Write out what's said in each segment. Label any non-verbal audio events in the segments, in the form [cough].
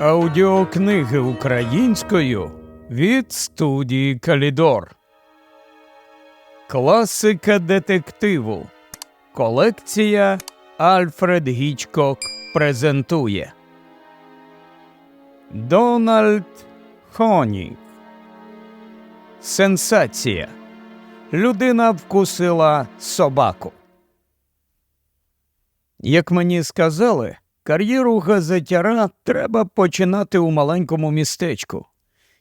Аудіокниги українською від студії Калідор. Класика детективу. Колекція Альфред Гічкок презентує Дональд Хоні. Сенсація. Людина вкусила собаку. Як мені сказали, кар'єру газетяра треба починати у маленькому містечку.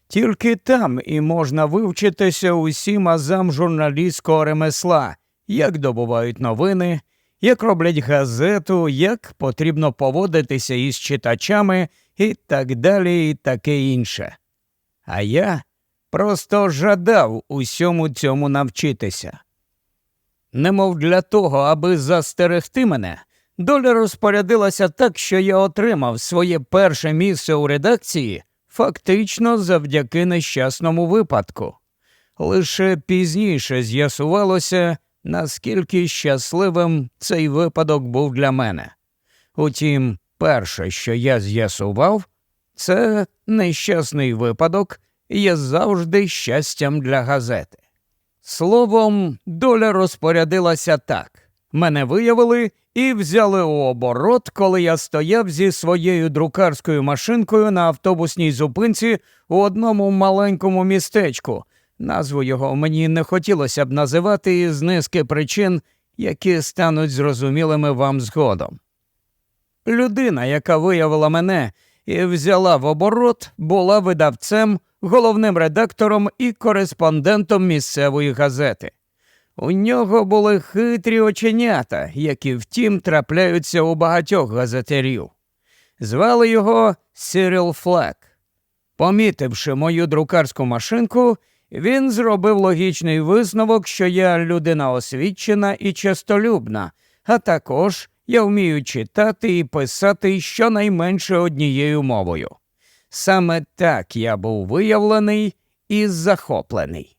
Тільки там і можна вивчитися усім азам журналістського ремесла, як добувають новини, як роблять газету, як потрібно поводитися із читачами і так далі, і таке інше. А я просто жадав усьому цьому навчитися. Немов для того, аби застерегти мене, доля розпорядилася так, що я отримав своє перше місце у редакції фактично завдяки нещасному випадку. Лише пізніше з'ясувалося, наскільки щасливим цей випадок був для мене. Утім, перше, що я з'ясував, це нещасний випадок є завжди щастям для газети. Словом, доля розпорядилася так. Мене виявили і взяли у оборот, коли я стояв зі своєю друкарською машинкою на автобусній зупинці у одному маленькому містечку. Назву його мені не хотілося б називати із низки причин, які стануть зрозумілими вам згодом. Людина, яка виявила мене і взяла в оборот, була видавцем, головним редактором і кореспондентом місцевої газети. У нього були хитрі оченята, які втім трапляються у багатьох газетерів. Звали його Сіріл Флек. Помітивши мою друкарську машинку, він зробив логічний висновок, що я людина освічена і честолюбна, а також я вмію читати і писати щонайменше однією мовою. Саме так я був виявлений і захоплений.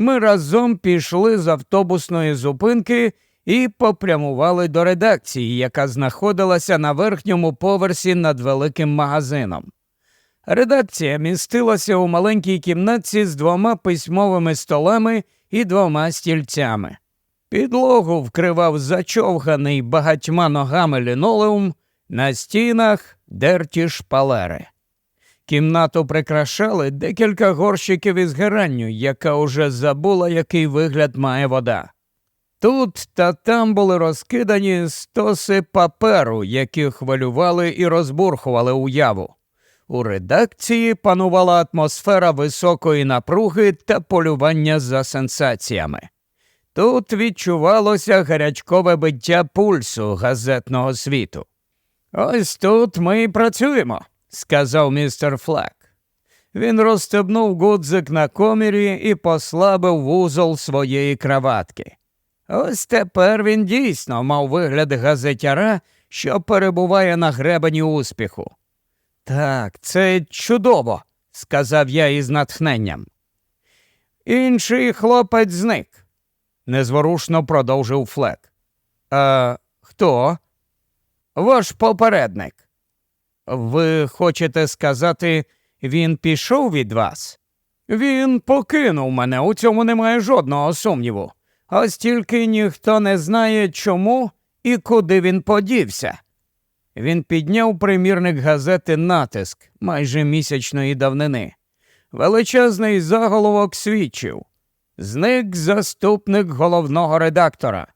Ми разом пішли з автобусної зупинки і попрямували до редакції, яка знаходилася на верхньому поверсі над великим магазином. Редакція містилася у маленькій кімнатці з двома письмовими столами і двома стільцями. Підлогу вкривав зачовганий багатьма ногами лінолеум, на стінах дерті шпалери. Кімнату прикрашали декілька горщиків із геранню, яка уже забула, який вигляд має вода. Тут та там були розкидані стоси паперу, які хвилювали і розбурхували уяву. У редакції панувала атмосфера високої напруги та полювання за сенсаціями. Тут відчувалося гарячкове биття пульсу газетного світу. Ось тут ми і працюємо, сказав містер Флек. Він розстебнув гудзик на комірі і послабив вузол своєї краватки. Ось тепер він дійсно мав вигляд газетяра, що перебуває на гребені успіху. Так, це чудово, сказав я із натхненням. Інший хлопець зник, незворушно продовжив Флек. А хто? Ваш попередник. Ви хочете сказати, він пішов від вас? Він покинув мене, у цьому немає жодного сумніву. Ось тільки ніхто не знає, чому і куди він подівся. Він підняв примірник газети Натиск майже місячної давнини. Величезний заголовок свідчив зник заступник головного редактора.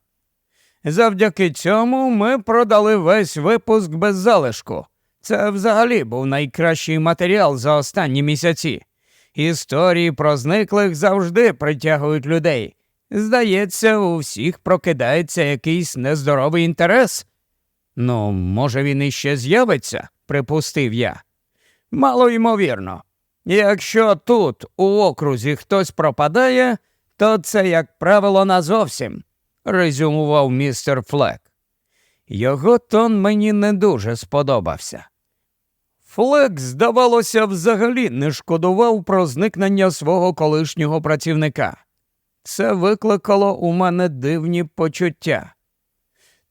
Завдяки цьому ми продали весь випуск без залишку. Це взагалі був найкращий матеріал за останні місяці. Історії про зниклих завжди притягують людей. Здається, у всіх прокидається якийсь нездоровий інтерес. Ну, може, він іще з'явиться, припустив я. Мало ймовірно. Якщо тут, у окрузі, хтось пропадає, то це, як правило, назовсім, резюмував містер Флек. Його тон мені не дуже сподобався. Флек, здавалося, взагалі не шкодував про зникнення свого колишнього працівника. Це викликало у мене дивні почуття.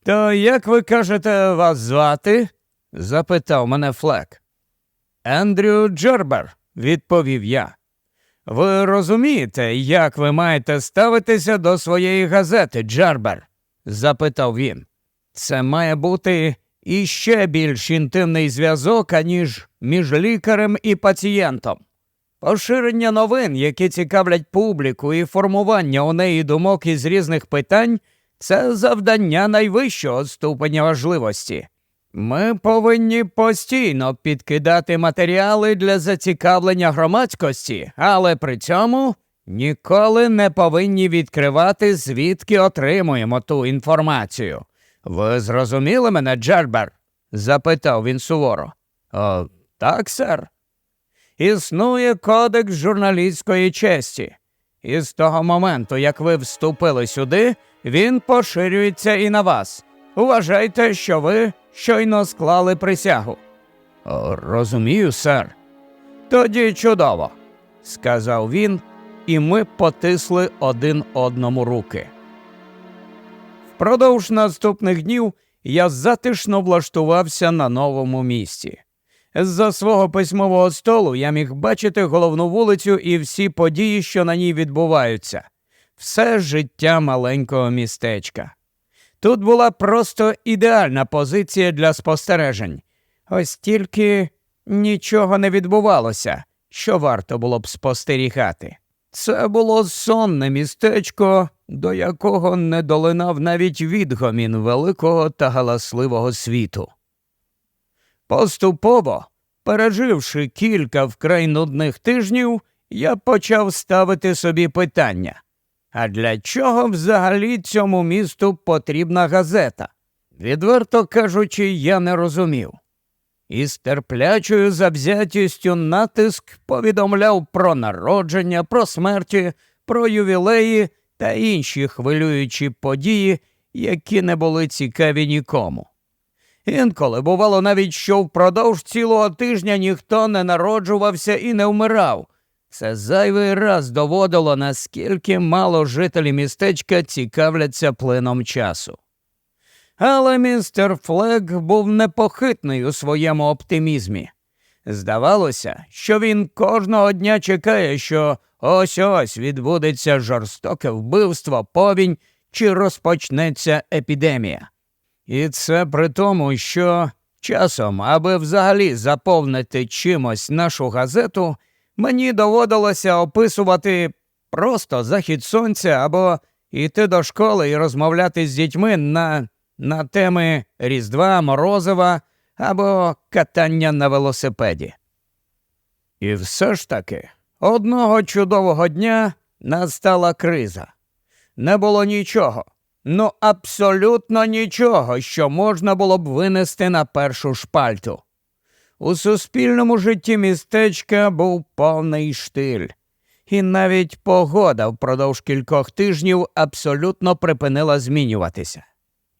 То як ви кажете вас звати? запитав мене Флек. Ендрю Джербер, відповів я. Ви розумієте, як ви маєте ставитися до своєї газети, Джербер? запитав він. Це має бути іще більш інтимний зв'язок, аніж між лікарем і пацієнтом. Поширення новин, які цікавлять публіку, і формування у неї думок із різних питань це завдання найвищого ступеня важливості. Ми повинні постійно підкидати матеріали для зацікавлення громадськості, але при цьому ніколи не повинні відкривати, звідки отримуємо ту інформацію. Ви зрозуміли мене, Джербер? запитав він суворо. О, так, сер. Існує кодекс журналістської честі. І з того моменту, як ви вступили сюди, він поширюється і на вас. Вважайте, що ви щойно склали присягу. О, розумію, сер. Тоді чудово, сказав він, і ми потисли один одному руки. Впродовж наступних днів я затишно влаштувався на новому місці. З-за свого письмового столу я міг бачити головну вулицю і всі події, що на ній відбуваються, все життя маленького містечка. Тут була просто ідеальна позиція для спостережень, ось тільки нічого не відбувалося, що варто було б спостерігати. Це було сонне містечко, до якого не долинав навіть відгомін великого та галасливого світу. Поступово, переживши кілька вкрай нудних тижнів, я почав ставити собі питання. А для чого взагалі цьому місту потрібна газета? Відверто кажучи, я не розумів. Із терплячою завзятістю натиск повідомляв про народження, про смерті, про ювілеї та інші хвилюючі події, які не були цікаві нікому. Інколи бувало навіть, що впродовж цілого тижня ніхто не народжувався і не вмирав. Це зайвий раз доводило, наскільки мало жителі містечка цікавляться плином часу. Але містер Флег був непохитний у своєму оптимізмі. Здавалося, що він кожного дня чекає, що ось ось відбудеться жорстоке вбивство, повінь чи розпочнеться епідемія. І це при тому, що часом, аби взагалі заповнити чимось нашу газету, мені доводилося описувати просто захід сонця або йти до школи і розмовляти з дітьми на, на теми Різдва, Морозова або катання на велосипеді. І все ж таки, одного чудового дня настала криза. Не було нічого, ну абсолютно нічого, що можна було б винести на першу шпальту. У суспільному житті містечка був повний штиль, і навіть погода впродовж кількох тижнів абсолютно припинила змінюватися.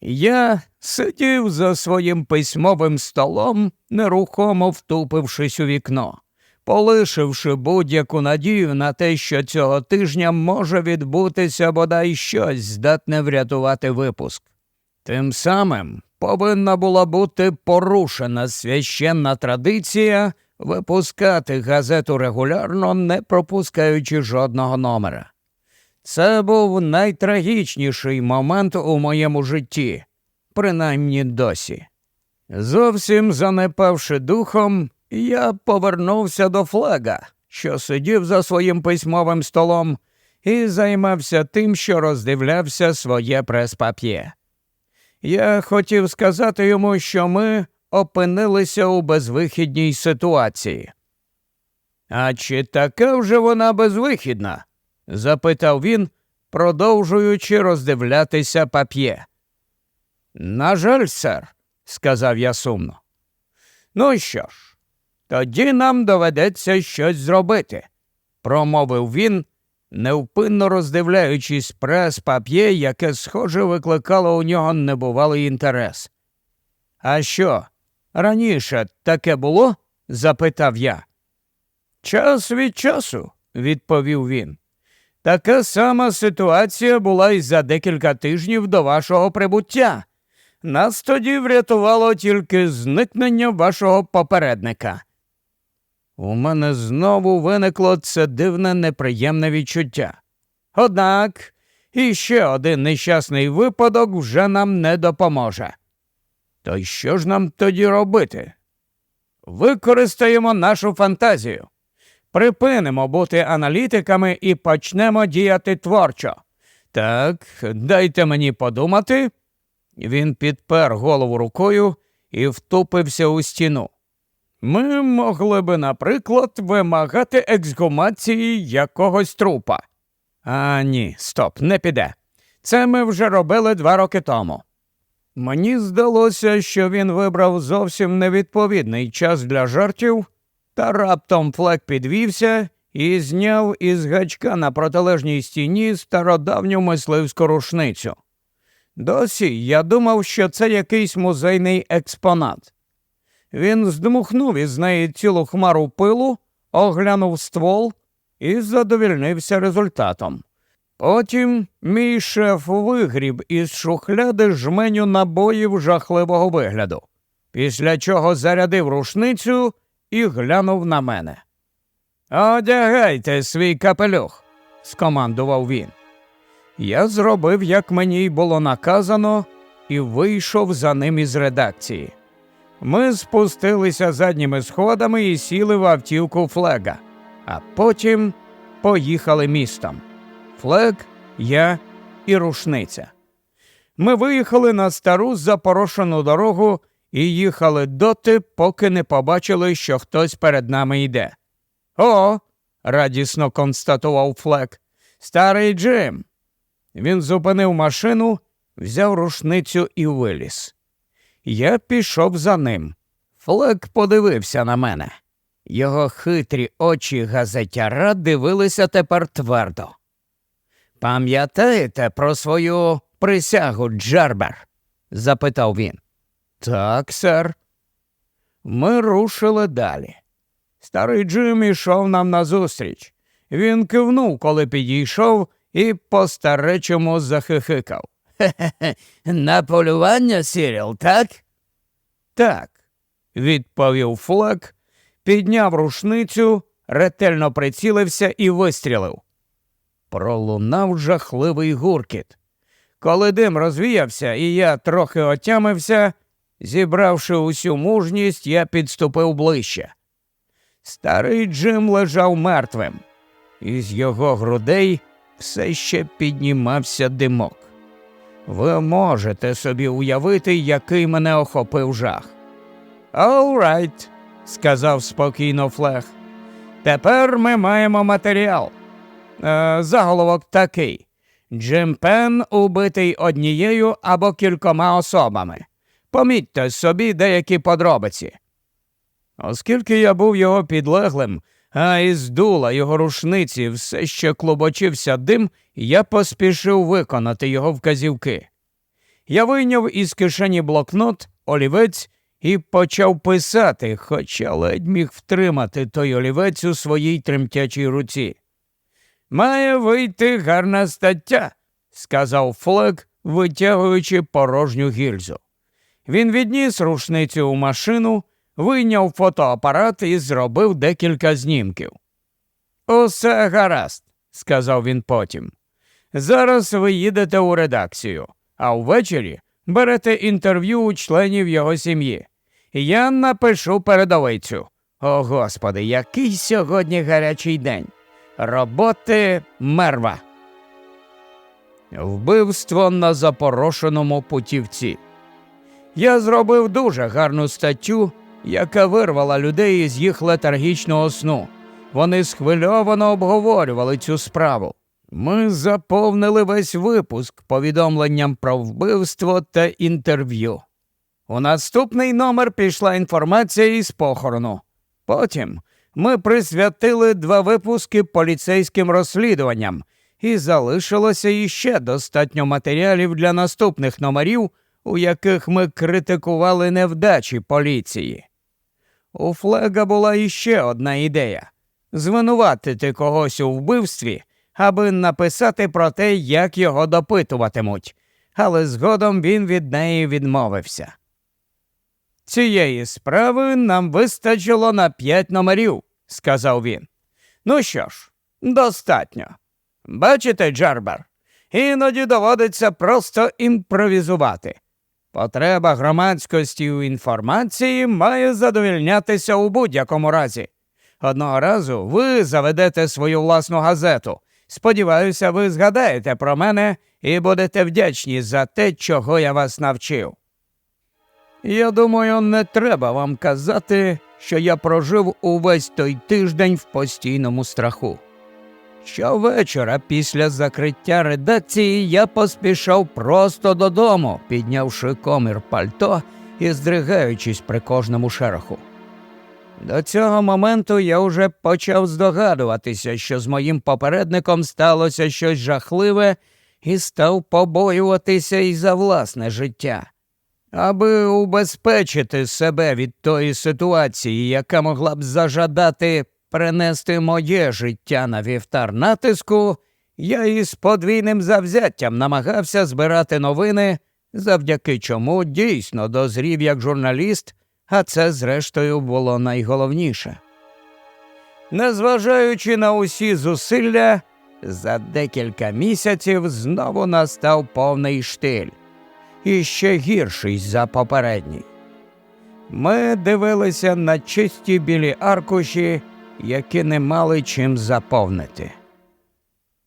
Я сидів за своїм письмовим столом, нерухомо втупившись у вікно, полишивши будь-яку надію на те, що цього тижня може відбутися бодай щось, здатне врятувати випуск. Тим самим повинна була бути порушена священна традиція випускати газету регулярно, не пропускаючи жодного номера. Це був найтрагічніший момент у моєму житті, принаймні досі. Зовсім занепавши духом, я повернувся до флага, що сидів за своїм письмовим столом, і займався тим, що роздивлявся своє прес-пап'є. Я хотів сказати йому, що ми опинилися у безвихідній ситуації. А чи така вже вона безвихідна? Запитав він, продовжуючи роздивлятися пап'є. На жаль, сер, сказав я сумно. Ну що ж, тоді нам доведеться щось зробити, промовив він, невпинно роздивляючись прес пап'є, яке, схоже, викликало у нього небувалий інтерес. А що, раніше таке було? запитав я. Час від часу, відповів він. Така сама ситуація була й за декілька тижнів до вашого прибуття. Нас тоді врятувало тільки зникнення вашого попередника. у мене знову виникло це дивне неприємне відчуття. Однак іще один нещасний випадок вже нам не допоможе. То що ж нам тоді робити? Використаємо нашу фантазію. Припинимо бути аналітиками і почнемо діяти творчо. Так, дайте мені подумати. Він підпер голову рукою і втупився у стіну. Ми могли би, наприклад, вимагати ексгумації якогось трупа. А ні, стоп, не піде. Це ми вже робили два роки тому. Мені здалося, що він вибрав зовсім невідповідний час для жартів, та раптом флек підвівся і зняв із гачка на протилежній стіні стародавню мисливську рушницю. Досі я думав, що це якийсь музейний експонат. Він здмухнув із неї цілу хмару пилу, оглянув ствол і задовільнився результатом. Потім мій шеф вигріб із шухляди жменю набоїв жахливого вигляду, після чого зарядив рушницю і глянув на мене. Одягайте свій капелюх, скомандував він. Я зробив, як мені й було наказано, і вийшов за ним із редакції. Ми спустилися задніми сходами і сіли в автівку флега, а потім поїхали містом. Флег, я і рушниця. Ми виїхали на стару запорошену дорогу і їхали доти, поки не побачили, що хтось перед нами йде. О, радісно констатував Флек. Старий Джим. Він зупинив машину, взяв рушницю і виліз. Я пішов за ним. Флек подивився на мене. Його хитрі очі газетяра дивилися тепер твердо. Пам'ятаєте про свою присягу, Джербер? запитав він. Так, сер. Ми рушили далі. Старий Джим ішов нам назустріч. Він кивнув, коли підійшов, і по старечому захихикав. Хе-хе, [laughs] на полювання, Сіріл, так? Так, відповів Флек, підняв рушницю, ретельно прицілився і вистрілив. Пролунав жахливий гуркіт. Коли дим розвіявся, і я трохи отямився, зібравши усю мужність, я підступив ближче. Старий Джим лежав мертвим, із його грудей все ще піднімався димок. Ви можете собі уявити, який мене охопив жах. «All right», – сказав спокійно Флех. Тепер ми маємо матеріал. Е, заголовок такий. Джим Пен убитий однією або кількома особами. Помітьте собі деякі подробиці. Оскільки я був його підлеглим, а із дула його рушниці все ще клубочився дим, я поспішив виконати його вказівки. Я вийняв із кишені блокнот, олівець і почав писати, хоча ледь міг втримати той олівець у своїй тремтячій руці. Має вийти гарна стаття, сказав Флек, витягуючи порожню гільзу. Він відніс рушницю у машину, вийняв фотоапарат і зробив декілька знімків. Усе гаразд, сказав він потім. Зараз ви їдете у редакцію, а ввечері берете інтерв'ю у членів його сім'ї. Я напишу передовицю. О господи, який сьогодні гарячий день. Роботи мерва. Вбивство на запорошеному путівці. Я зробив дуже гарну статтю, яка вирвала людей із їх летаргічного сну. Вони схвильовано обговорювали цю справу. Ми заповнили весь випуск повідомленням про вбивство та інтерв'ю. У наступний номер пішла інформація із похорону. Потім ми присвятили два випуски поліцейським розслідуванням, і залишилося іще достатньо матеріалів для наступних номерів, у яких ми критикували невдачі поліції. У Флега була іще одна ідея звинуватити когось у вбивстві, аби написати про те, як його допитуватимуть, але згодом він від неї відмовився. Цієї справи нам вистачило на п'ять номерів, сказав він. Ну що ж, достатньо. Бачите, Джербер, іноді доводиться просто імпровізувати. Потреба громадськості у інформації має задовільнятися у будь-якому разі. Одного разу ви заведете свою власну газету. Сподіваюся, ви згадаєте про мене і будете вдячні за те, чого я вас навчив. Я думаю, не треба вам казати, що я прожив увесь той тиждень в постійному страху. Щовечора після закриття редакції я поспішав просто додому, піднявши комір пальто і здригаючись при кожному шероху. До цього моменту я вже почав здогадуватися, що з моїм попередником сталося щось жахливе, і став побоюватися і за власне життя. Аби убезпечити себе від тої ситуації, яка могла б зажадати принести моє життя на вівтар натиску, я із подвійним завзяттям намагався збирати новини, завдяки чому дійсно дозрів як журналіст, а це, зрештою, було найголовніше. Незважаючи на усі зусилля, за декілька місяців знову настав повний штиль, і ще гірший за попередній. Ми дивилися на чисті білі аркуші, які не мали чим заповнити.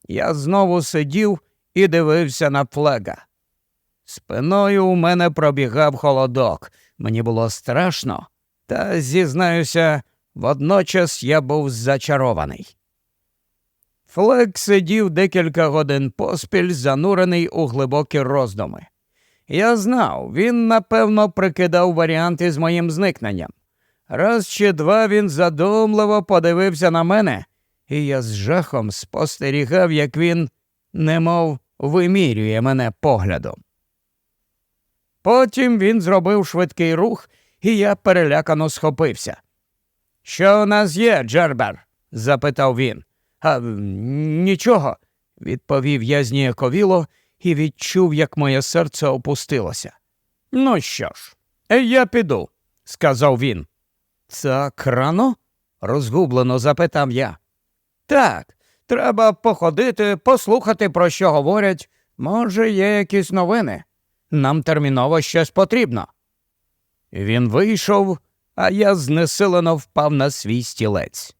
Я знову сидів і дивився на флега. Спиною у мене пробігав холодок, мені було страшно, та, зізнаюся, водночас я був зачарований. Флек сидів декілька годин поспіль, занурений у глибокі роздуми. Я знав, він напевно прикидав варіанти з моїм зникненням. Раз чи два він задумливо подивився на мене, і я з жахом спостерігав, як він, немов вимірює мене поглядом. Потім він зробив швидкий рух, і я перелякано схопився. Що у нас є, Джербер? запитав він. А нічого, відповів я зніяковіло і відчув, як моє серце опустилося. Ну що ж, я піду, сказав він. Так рано? розгублено запитав я. Так, треба походити, послухати, про що говорять. Може, є якісь новини. Нам терміново щось потрібно. Він вийшов, а я знесилено впав на свій стілець.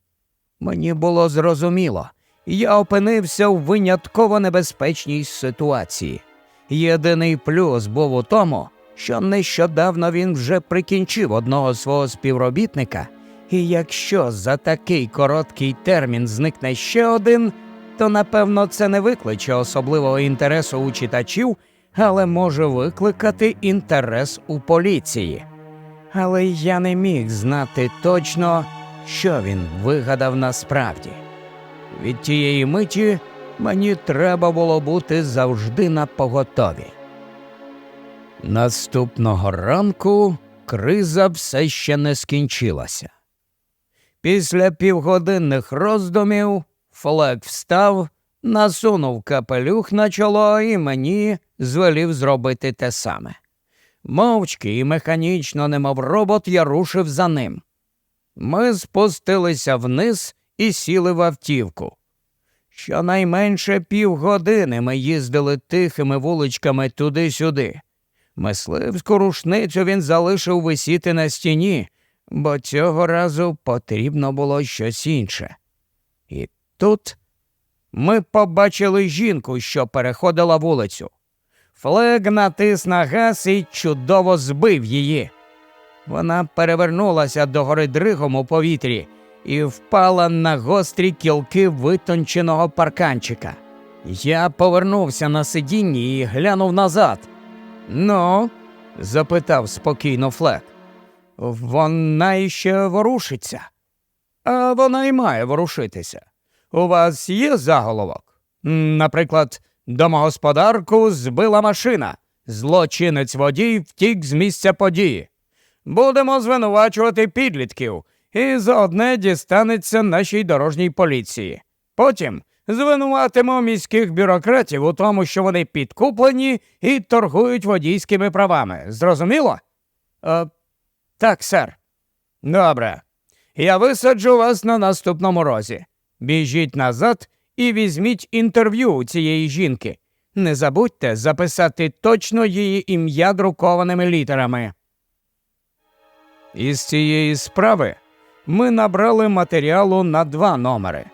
Мені було зрозуміло, я опинився в винятково небезпечній ситуації. Єдиний плюс був у тому, що нещодавно він вже прикінчив одного свого співробітника, і якщо за такий короткий термін зникне ще один, то напевно це не викличе особливого інтересу у читачів, але може викликати інтерес у поліції. Але я не міг знати точно, що він вигадав насправді. Від тієї миті мені треба було бути завжди на поготові. Наступного ранку криза все ще не скінчилася. Після півгодинних роздумів Флек встав, насунув капелюх на чоло і мені звелів зробити те саме. Мовчки і механічно, немов робот, я рушив за ним. Ми спустилися вниз і сіли в автівку. Щонайменше півгодини ми їздили тихими вуличками туди-сюди. Мисливську рушницю він залишив висіти на стіні, бо цього разу потрібно було щось інше. І тут ми побачили жінку, що переходила вулицю. Флег натис на газ і чудово збив її. Вона перевернулася до гори дригом у повітрі і впала на гострі кілки витонченого парканчика. Я повернувся на сидінні і глянув назад. Ну, запитав спокійно Флек. Вона іще ворушиться. А вона й має ворушитися. У вас є заголовок? Наприклад, домогосподарку збила машина. Злочинець водій втік з місця події. Будемо звинувачувати підлітків, і заодне дістанеться нашій дорожній поліції. Потім звинуватимо міських бюрократів у тому, що вони підкуплені і торгують водійськими правами. Зрозуміло? Е, так, сер. Добре. Я висаджу вас на наступному розі. Біжіть назад і візьміть інтерв'ю у цієї жінки. Не забудьте записати точно її ім'я друкованими літерами. Із цієї справи ми набрали матеріалу на два номери.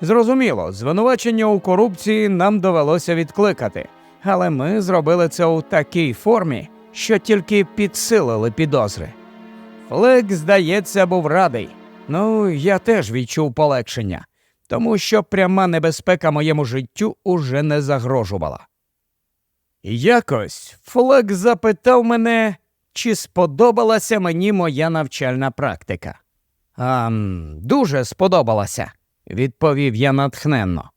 Зрозуміло, звинувачення у корупції нам довелося відкликати, але ми зробили це у такій формі, що тільки підсилили підозри. Флек, здається, був радий. Ну, я теж відчув полегшення, тому що пряма небезпека моєму життю уже не загрожувала. Якось Флек запитав мене, чи сподобалася мені моя навчальна практика. А, дуже сподобалася, відповів я натхненно.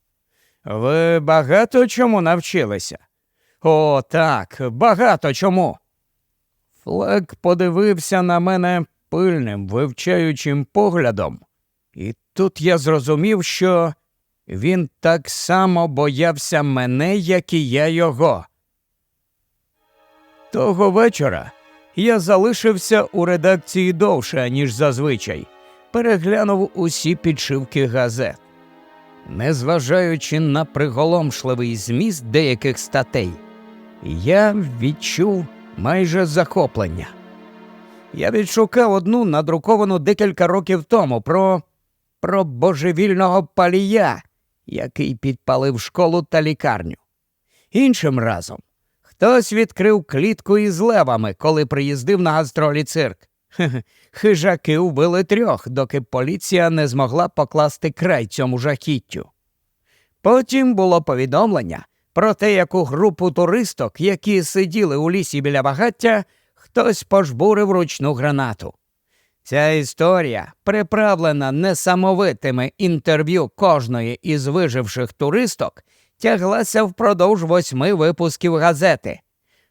Ви багато чому навчилися? О, так, багато чому. Флек подивився на мене пильним, вивчаючим поглядом, і тут я зрозумів, що він так само боявся мене, як і я його. Того вечора я залишився у редакції довше, ніж зазвичай, переглянув усі підшивки газет. Незважаючи на приголомшливий зміст деяких статей, я відчув майже захоплення. Я відшукав одну надруковану декілька років тому про, про божевільного палія, який підпалив школу та лікарню. Іншим разом хтось відкрив клітку із левами, коли приїздив на гастролі цирк. [laughs] Хижаки вбили трьох, доки поліція не змогла покласти край цьому жахіттю. Потім було повідомлення про те, яку групу туристок, які сиділи у лісі біля багаття, хтось пожбурив ручну гранату. Ця історія, приправлена несамовитими інтерв'ю кожної із виживших туристок, тяглася впродовж восьми випусків газети.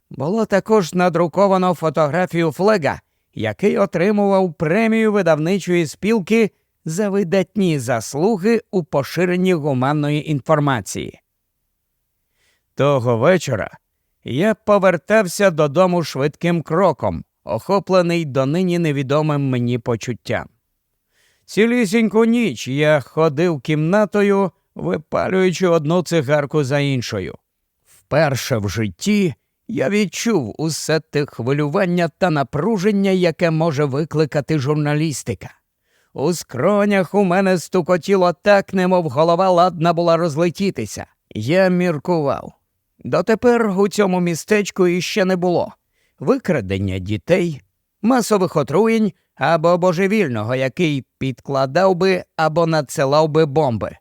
Було також надруковано фотографію Флега, який отримував премію видавничої спілки за видатні заслуги у поширенні гуманної інформації. Того вечора я повертався додому швидким кроком, охоплений донині невідомим мені почуттям. Цілісіньку ніч я ходив кімнатою, випалюючи одну цигарку за іншою. Вперше в житті я відчув усе те хвилювання та напруження, яке може викликати журналістика. У скронях у мене стукотіло так, немов голова ладна була розлетітися. Я міркував. Дотепер у цьому містечку іще не було викрадення дітей, масових отруєнь або божевільного, який підкладав би або надсилав би бомби.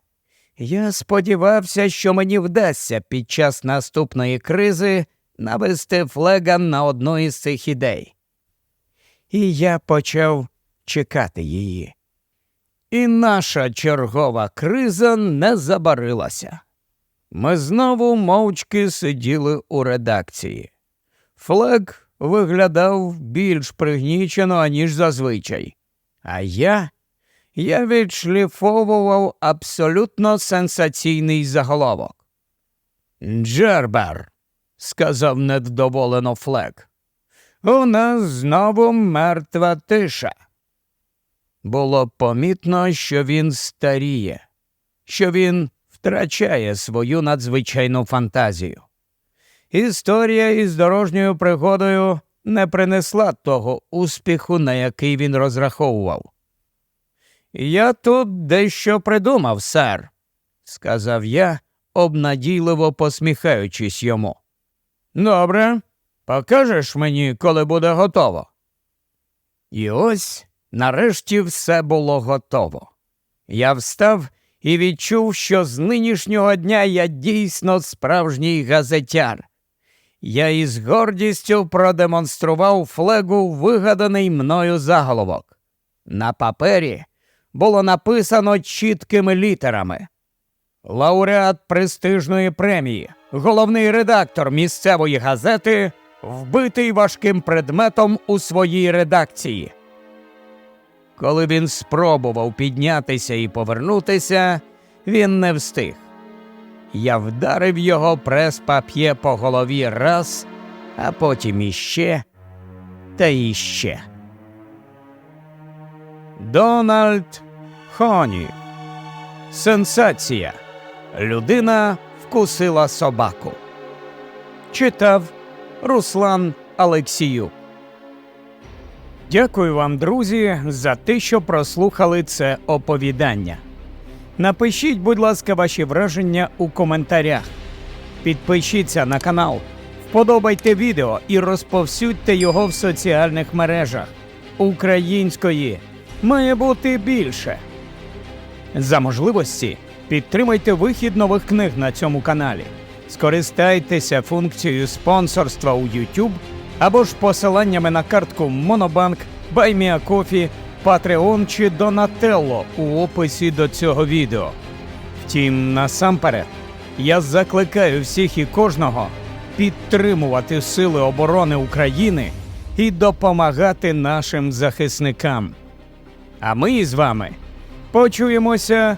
Я сподівався, що мені вдасться під час наступної кризи навести флеган на одну із цих ідей. І я почав чекати її. І наша чергова криза не забарилася. Ми знову мовчки сиділи у редакції. Флег виглядав більш пригнічено, аніж зазвичай. А я я відшліфовував абсолютно сенсаційний заголовок. Джербер, сказав невдоволено Флег. У нас знову мертва тиша. Було помітно, що він старіє, що він втрачає свою надзвичайну фантазію. Історія із дорожньою пригодою не принесла того успіху, на який він розраховував. Я тут дещо придумав, сер, сказав я, обнадійливо посміхаючись йому. Добре, покажеш мені, коли буде готово. І ось нарешті все було готово. Я встав і відчув, що з нинішнього дня я дійсно справжній газетяр. Я із гордістю продемонстрував флегу вигаданий мною заголовок. На папері було написано чіткими літерами. Лауреат престижної премії, головний редактор місцевої газети, вбитий важким предметом у своїй редакції. Коли він спробував піднятися і повернутися, він не встиг. Я вдарив його прес-пап'є по голові раз, а потім іще та іще. Дональд Хоні. Сенсація. Людина вкусила собаку. Читав Руслан Алексіюк. Дякую вам, друзі, за те, що прослухали це оповідання. Напишіть, будь ласка, ваші враження у коментарях. Підпишіться на канал, вподобайте відео і розповсюдьте його в соціальних мережах. Української має бути більше. За можливості підтримайте вихід нових книг на цьому каналі. Скористайтеся функцією спонсорства у YouTube або ж посиланнями на картку Monobank, BuyMeACoffee, Patreon чи Donatello у описі до цього відео. Втім, насамперед, я закликаю всіх і кожного підтримувати Сили оборони України і допомагати нашим захисникам. А ми з вами почуємося